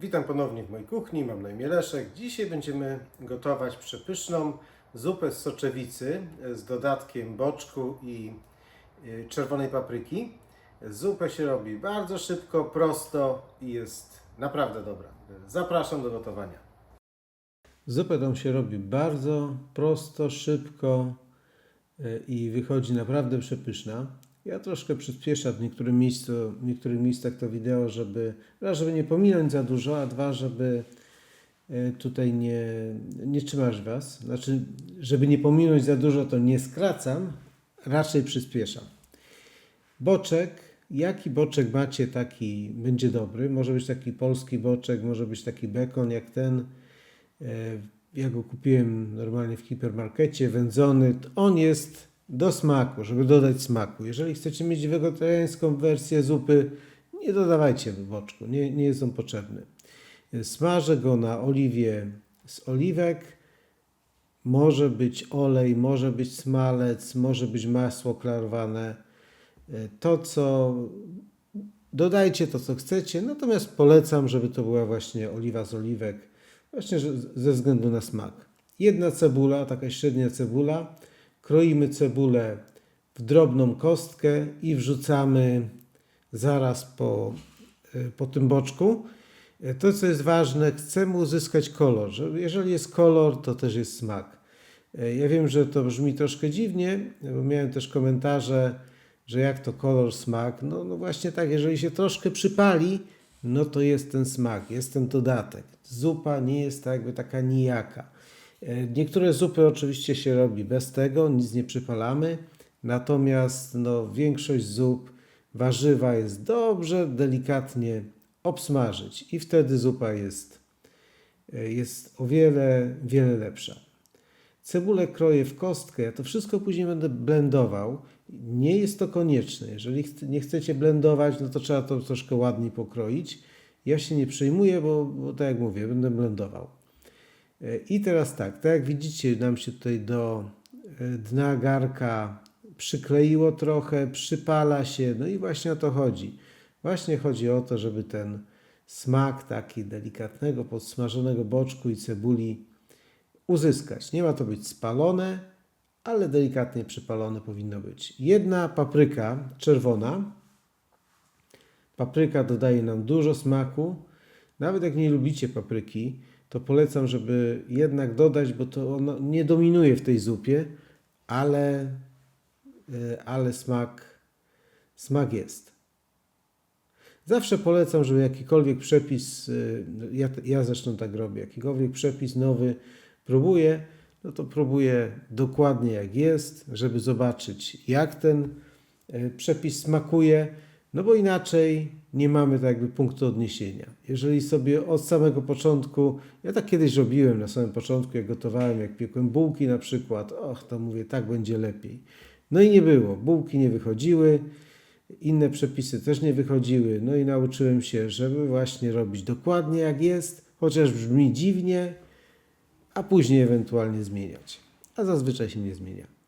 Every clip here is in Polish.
Witam ponownie w mojej kuchni, mam na imię Leszek. Dzisiaj będziemy gotować przepyszną zupę z soczewicy z dodatkiem boczku i y, czerwonej papryki. Zupę się robi bardzo szybko, prosto i jest naprawdę dobra. Zapraszam do gotowania. Zupę tą się robi bardzo prosto, szybko y, i wychodzi naprawdę przepyszna. Ja troszkę przyspieszam w niektórym miejscu, w niektórych miejscach to wideo, żeby raz, żeby nie pominąć za dużo, a dwa, żeby e, tutaj nie, nie trzymać Was. Znaczy, żeby nie pominąć za dużo, to nie skracam, raczej przyspieszam. Boczek, jaki boczek macie, taki będzie dobry. Może być taki polski boczek, może być taki bekon jak ten. E, Ja go kupiłem normalnie w hipermarkecie, wędzony. On jest do smaku, żeby dodać smaku. Jeżeli chcecie mieć wegetariańską wersję zupy, nie dodawajcie boczku, nie, nie jest on potrzebny. Smażę go na oliwie z oliwek. Może być olej, może być smalec, może być masło klarowane. To, co dodajcie to, co chcecie, natomiast polecam, żeby to była właśnie oliwa z oliwek, właśnie ze względu na smak. Jedna cebula, taka średnia cebula. Kroimy cebulę w drobną kostkę i wrzucamy zaraz po, y, po tym boczku. Y, To, co jest ważne, chcemy uzyskać kolor. Że jeżeli jest kolor, to też jest smak. Y, Ja wiem, że to brzmi troszkę dziwnie, bo miałem też komentarze, że jak to kolor, smak. No, no właśnie tak, jeżeli się troszkę przypali, no to jest ten smak, jest ten dodatek. Zupa nie jest tak jakby taka nijaka. E, Niektóre zupy oczywiście się robi bez tego, nic nie przypalamy, natomiast no, większość zup warzywa jest dobrze, delikatnie obsmażyć i wtedy zupa jest, e, jest o wiele, wiele lepsza. Cebulę kroję w kostkę, ja to wszystko później będę blendował. Nie jest to konieczne. Jeżeli nie chcecie blendować, no to trzeba to troszkę ładniej pokroić. Ja się nie przejmuję, bo, bo tak jak mówię, będę blendował. I teraz tak, tak jak widzicie, nam się tutaj do e, dna garka przykleiło trochę, przypala się, no i właśnie o to chodzi. Właśnie chodzi o to, żeby ten smak taki delikatnego, podsmażonego boczku i cebuli uzyskać. Nie ma to być spalone, ale delikatnie przypalone powinno być. Jedna papryka czerwona. Papryka dodaje nam dużo smaku. Nawet jak nie lubicie papryki, to polecam, żeby jednak dodać, bo to ono nie dominuje w tej zupie, ale, y, ale smak, smak jest. Zawsze polecam, żeby jakikolwiek przepis, y, ja, ja zresztą tak robię, jakikolwiek przepis nowy próbuję, no to próbuję dokładnie jak jest, żeby zobaczyć jak ten y, przepis smakuje, no bo inaczej nie mamy tak jakby punktu odniesienia. Jeżeli sobie od samego początku, ja tak kiedyś robiłem na samym początku, jak gotowałem, jak piekłem bułki na przykład, och, to mówię, tak będzie lepiej. No i nie było, bułki nie wychodziły, inne przepisy też nie wychodziły, no i nauczyłem się, żeby właśnie robić dokładnie jak jest, chociaż brzmi dziwnie, a później ewentualnie zmieniać. A zazwyczaj się nie zmienia.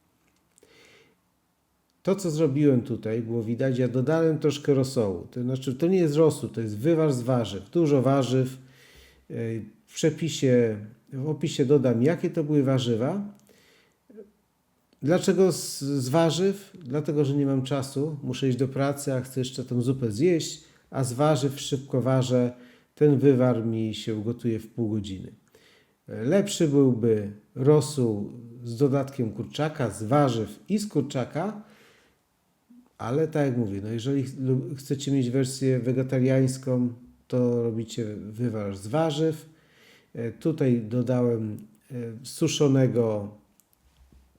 To, co zrobiłem tutaj, było widać, ja dodałem troszkę rosołu. To znaczy, to nie jest rosół, to jest wywar z warzyw. Dużo warzyw. Yy, W przepisie, w opisie dodam, jakie to były warzywa. Dlaczego z, z warzyw? Dlatego, że nie mam czasu, muszę iść do pracy, a chcę jeszcze tę zupę zjeść, a z warzyw szybko ważę. Ten wywar mi się ugotuje w pół godziny. Lepszy byłby rosół z dodatkiem kurczaka, z warzyw i z kurczaka, ale tak jak mówię, no jeżeli chcecie mieć wersję wegetariańską, to robicie wywar z warzyw. E, Tutaj dodałem e, suszonego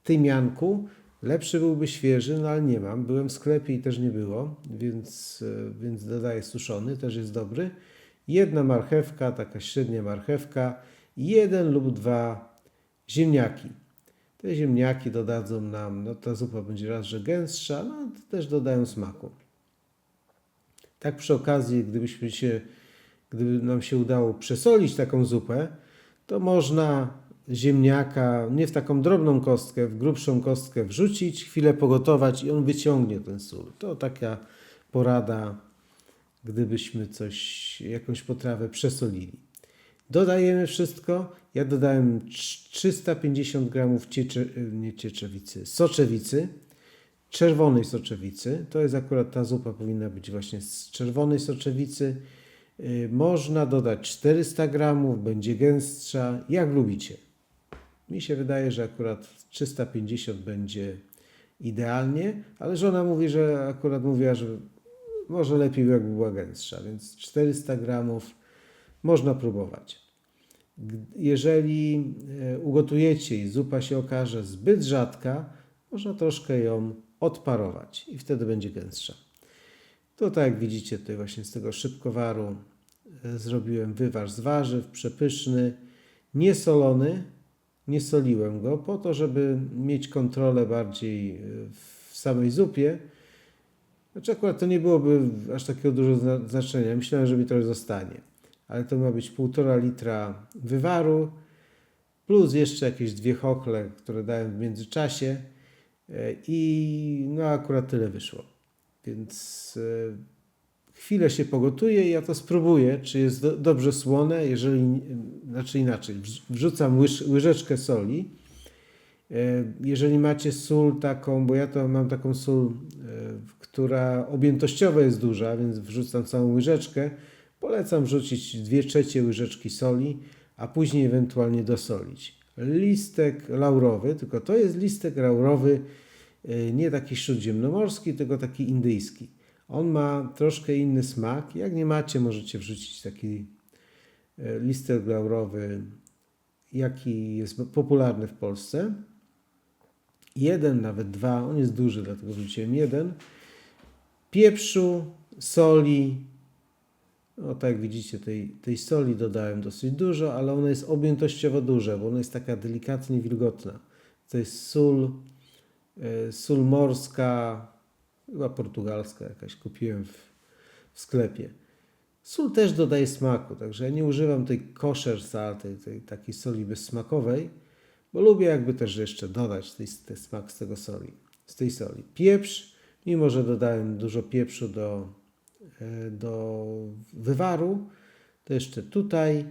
tymianku. Lepszy byłby świeży, no ale nie mam. Byłem w sklepie i też nie było, więc, e, więc dodaję suszony, też jest dobry. Jedna marchewka, taka średnia marchewka, jeden lub dwa ziemniaki. Te ziemniaki dodadzą nam, no ta zupa będzie raz, że gęstsza, no też dodają smaku. Tak przy okazji, gdybyśmy się, gdyby nam się udało przesolić taką zupę, to można ziemniaka nie w taką drobną kostkę, w grubszą kostkę wrzucić, chwilę pogotować i on wyciągnie ten sól. To taka porada gdybyśmy coś, jakąś potrawę przesolili. Dodajemy wszystko. Ja dodałem trz- 350 gramów ciecze, nie cieczewicy, soczewicy, czerwonej soczewicy. To jest akurat ta zupa powinna być właśnie z czerwonej soczewicy. Y, Można dodać 400 gramów, będzie gęstsza, jak lubicie. Mi się wydaje, że akurat 350 będzie idealnie, ale żona mówi, że akurat mówiła, że może lepiej jakby była gęstsza, więc 400 gramów można próbować. Jeżeli e, ugotujecie i zupa się okaże zbyt rzadka, można troszkę ją odparować i wtedy będzie gęstsza. To tak jak widzicie tutaj właśnie z tego szybkowaru e, zrobiłem wywar z warzyw, przepyszny, niesolony, nie soliłem go po to, żeby mieć kontrolę bardziej e, w samej zupie. Znaczy akurat to nie byłoby aż takiego zna- znaczenia. Myślałem, że mi trochę zostanie. Ale to ma być 1,5 litra wywaru plus jeszcze jakieś dwie chokle, które dałem w międzyczasie E, i no akurat tyle wyszło. Więc e, chwilę się pogotuje i ja to spróbuję, czy jest do, dobrze słone. Jeżeli, znaczy inaczej, wrz- wrzucam łyż, łyżeczkę soli. E, Jeżeli macie sól taką, bo ja to mam taką sól, która objętościowo jest duża, więc wrzucam całą łyżeczkę. Polecam wrzucić 2 trzecie łyżeczki soli, a później ewentualnie dosolić. Listek laurowy, tylko to jest listek laurowy e, nie taki śródziemnomorski, tylko taki indyjski. On ma troszkę inny smak. Jak nie macie, możecie wrzucić taki e, listek laurowy, jaki jest popularny w Polsce. Jeden, nawet dwa, on jest duży, dlatego wrzuciłem jeden. Pieprzu, soli, no tak jak widzicie, tej, tej soli dodałem dosyć dużo, ale ona jest objętościowo duża, bo ona jest taka delikatnie wilgotna. To jest sól, e, sól morska, chyba portugalska jakaś, kupiłem w, w sklepie. Sól też dodaje smaku, także ja nie używam tej kosher sal, tej, takiej soli bezsmakowej, bo lubię jakby też jeszcze dodać tej, smak z tego soli, z tej soli. Pieprz, mimo że dodałem dużo pieprzu do, do wywaru, to jeszcze tutaj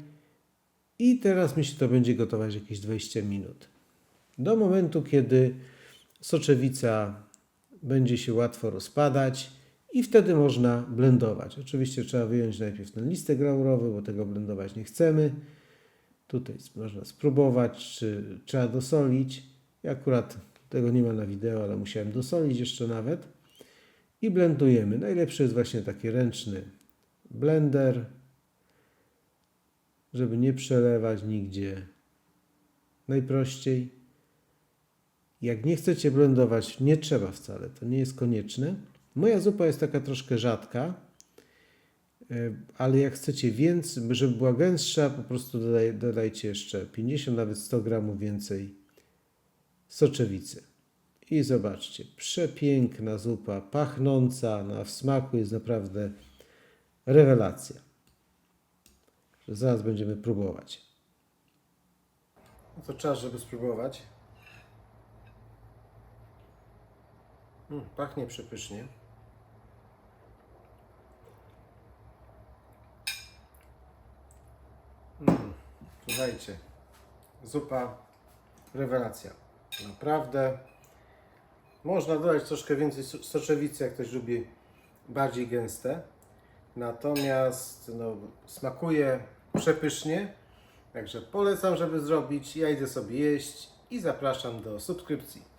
i teraz mi się to będzie gotować jakieś 20 minut. Do momentu, kiedy soczewica będzie się łatwo rozpadać i wtedy można blendować. Oczywiście trzeba wyjąć najpierw ten listek laurowy, bo tego blendować nie chcemy. Tutaj można spróbować, czy trzeba dosolić. Ja akurat tego nie ma na wideo, ale musiałem dosolić jeszcze nawet. I blendujemy. Najlepszy jest właśnie taki ręczny blender, żeby nie przelewać nigdzie. Najprościej. Jak nie chcecie blendować, nie trzeba wcale, to nie jest konieczne. Moja zupa jest taka troszkę rzadka, e, ale jak chcecie więcej, żeby była gęstsza, po prostu dodaj, dodajcie jeszcze 50, nawet 100 gramów więcej soczewicy. I zobaczcie, przepiękna zupa, pachnąca, na w smaku jest naprawdę rewelacja. Zaraz będziemy próbować. No to czas, żeby spróbować. Mm, pachnie przepysznie. Mm, słuchajcie, zupa rewelacja. Naprawdę. Można dodać troszkę więcej so- soczewicy, jak ktoś lubi bardziej gęste. Natomiast no, smakuje przepysznie. Także polecam, żeby zrobić. Ja idę sobie jeść i zapraszam do subskrypcji.